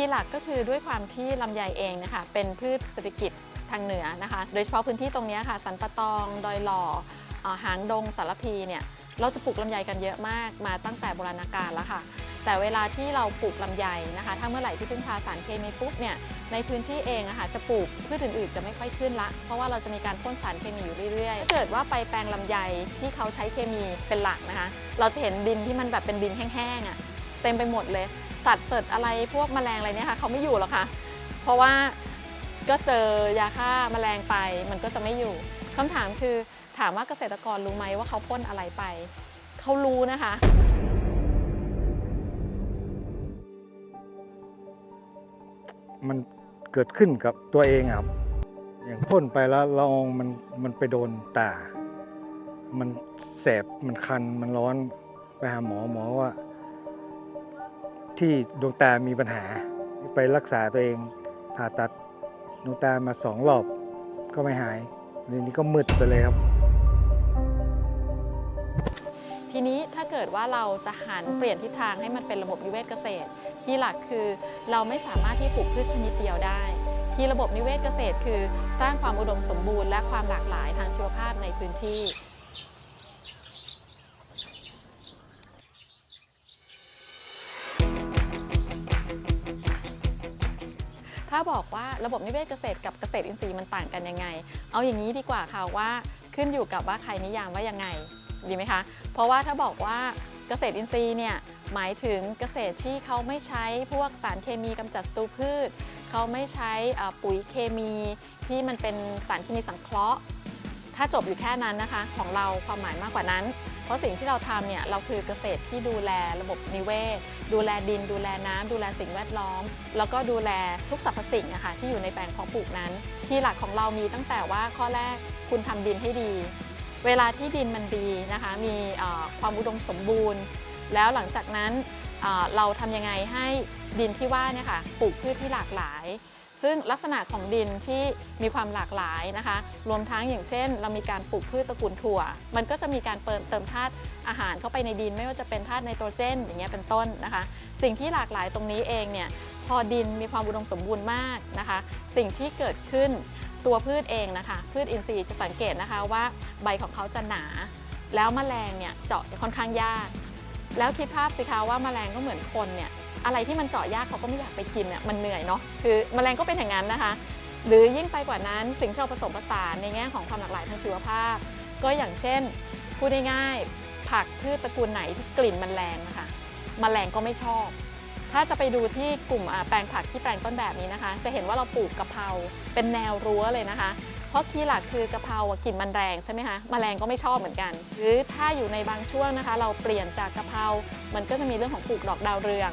ีหลักก็คือด้วยความที่ลำไยเองนะคะเป็นพืชเศรษฐกิจทางเหนือนะคะ โดยเฉพาะพื้นที่ตรงนี้ค่ะ สันปะตอง ดอยหล่อเอ่อหางดงสารพีเนี่ยเราจะปลูกลำไยกันเยอะมากมาตั้งแต่โบราณกาลแล้วค่ะ แต่เวลาที่เราปลูกลำไยนะคะ ถ้าเมื่อไหร่ที่พึ่งพาสารเคมีปุ๊บเนี่ยในพื้นที่เองอะค่ะจะปลูกพืชอื่นๆ จะไม่ค่อยขึ้นละ เพราะว่าเราจะมีการพ่นสารเคมีอยู่เรื่อยๆถ้าเกิดว่าไปแปลงลำไยที่เขาใช้เคมีเป็นหลักนะคะ เราจะเห็นดินที่มันแบบเป็นดินแห้งๆอะเต็มไปหมดเลย สัตว์เสดอะไรพวกแมลงอะไรเนี่ยค่ะเขาไม่อยู่หรอกค่ะ เพราะว่าก็เจอยาฆ่าแมลงไปมันก็จะไม่อยู่คำถามคือถามว่าเกษตรกรรู้ไหมว่าเขาพ่นอะไรไป เขารู้นะคะ มันเกิดขึ้นกับตัวเองครับ อย่างพ่นไปแล้วละอองมันมันไปโดนตา มันแสบมันคันมันร้อนไปหาหมอหมอว่า ที่ดวงตามีปัญหา ไปรักษาตัวเองผ่าตัดดวงตามาสองรอบก็ไม่หายทีนี้ก็มืดไปเลยครับ ทีนี้ถ้าเกิดว่าเราจะหันเปลี่ยนทิศทางให้มันเป็นระบบนิเวศเกษตร ที่หลักคือเราไม่สามารถที่ปลูกพืชชนิดเดียวได้ ที่ระบบนิเวศเกษตรคือ สร้างความอุดมสมบูรณ์และความหลากหลายทางชีวภาพในพื้นที่ ถ้าบอกว่าระบบนิเวศเกษตรกับเกษตรอินทรีย์มันต่างกันยังไง เอาอย่างนี้ดีกว่าค่ะว่าขึ้นอยู่กับว่าใครนิยามว่ายังไงดีไหมคะ เพราะว่าถ้าบอกว่าเกษตรอินทรีย์เนี่ยหมายถึงเกษตรที่เขาไม่ใช้พวกสารเคมีกำจัดศัตรูพืช เขาไม่ใช้อ่าปุ๋ยเคมีที่มันเป็นสารเคมีสังเคราะห์ ถ้าจบอยู่แค่นั้นนะคะ ของเราความหมายมากกว่านั้น เพราะสิ่งที่เราทำเนี่ยเราคือเกษตรที่ดูแลระบบนิเวศ ดูแลดิน ดูแลน้ำดูแลสิ่งแวดล้อม แล้วก็ดูแลทุกสรรพสิ่งนะคะที่อยู่ในแปลงเพาะปลูกนั้น ที่หลักของเรามีตั้งแต่ว่าข้อแรกคุณทำดินให้ดี เวลาที่ดินมันดีนะคะ มีเอ่อความอุดมสมบูรณ์ แล้วหลังจากนั้นเอ่อเราทำยังไงให้ดินที่ว่าเนี่ยค่ะปลูกพืชที่หลากหลาย ซึ่งลักษณะของดินที่มีความหลากหลายนะคะ รวมทั้งอย่างเช่น เรามีการปลูกพืชตระกูลถั่ว มันก็จะมีการเติมเติมธาตุอาหารเข้าไปในดิน ไม่ว่าจะเป็นธาตุไนโตรเจน อย่างเงี้ยเป็นต้นนะคะ สิ่งที่หลากหลายตรงนี้เองเนี่ยพอดินมีความอุดมสมบูรณ์มากนะคะ สิ่งที่เกิดขึ้นตัวพืชเองนะคะ พืชอินทรีย์จะสังเกตนะคะว่าใบของเขาจะหนา แล้วแมลงเนี่ยเจาะค่อนข้างยาก แล้วคิดภาพสิคะว่าแมลงก็เหมือนคนเนี่ย อะไรที่มันเจาะยากเขาก็ไม่อยากไปกินเนี่ยมันเหนื่อยเนาะคือแมลงก็เป็นอย่างนั้นนะคะ หรือยิ่งไปกว่านั้นสิ่งที่เราผสมผสานในแง่ของความหลากหลายทางชีวภาพ ก็อย่างเช่นพูดง่ายๆผักพืชตระกูลไหนที่กลิ่นมันแรงนะคะแมลงก็ไม่ชอบ ถ้าจะไปดูที่กลุ่มแปลงผักที่แปลงต้นแบบนี้นะคะ จะเห็นว่าเราปลูกกะเพราเป็นแนวรั้วเลยนะคะ เพราะคีย์หลักคือกะเพรากลิ่นมันแรงใช่ไหมคะมแมลงก็ไม่ชอบเหมือนกัน หรือถ้าอยู่ในบางช่วงนะคะ เราเปลี่ยนจากกะเพรา มันก็จะมีเรื่องของปลูกดอกดาวเรือง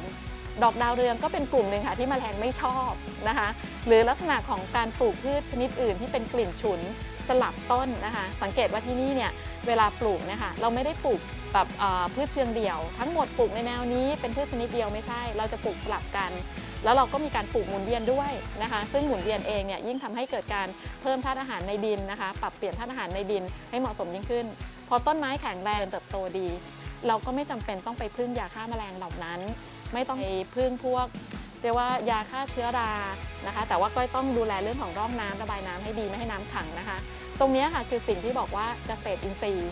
ดอกดาวเรืองก็เป็นกลุ่มหนึ่งค่ะที่มแมลงไม่ชอบนะคะ หรือลักษณะของการปลูกพืชชนิดอื่นที่เป็นกลิ่นฉุนสลับต้นนะคะ สังเกตว่าที่นี่เนี่ยเวลาปลูกเนี่ยค่ะเราไม่ได้ปลูกแบบพืชเชิงเดี่ยว ทั้งหมดปลูกในแนวนี้เป็นพืชชนิดเดียวไม่ใช่ เราจะปลูกสลับกัน แล้วเราก็มีการปลูกหมุนเวียนด้วยนะคะ ซึ่งหมุนเวียนเองเนี่ยยิ่งทำให้เกิดการเพิ่มธาตุอาหารในดินนะคะ ปรับเปลี่ยนธาตุอาหารในดินให้เหมาะสมยิ่งขึ้น พอต้นไม้แข็งแรงเติบโตดี เราก็ไม่จำเป็นต้องไปพึ่งยาฆ่าแมลงเหล่านั้น ไม่ต้องไปพึ่งพวกเรียกว่ายาฆ่าเชื้อรานะคะ แต่ว่าก็ต้องดูแลเรื่องของร่องน้ำระบายน้ำให้ดีไม่ให้น้ำขังนะคะ ตรงนี้ค่ะคือสิ่งที่บอกว่าเกษตรอินทรีย์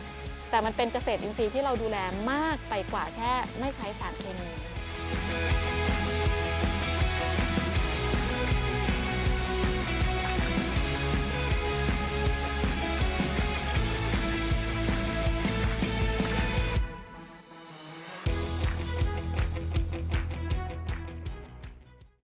แต่มันเป็นเกษตรอินทรีย์ที่เราดูแลมากไปกว่าแค่ไม่ใช้สารเคมี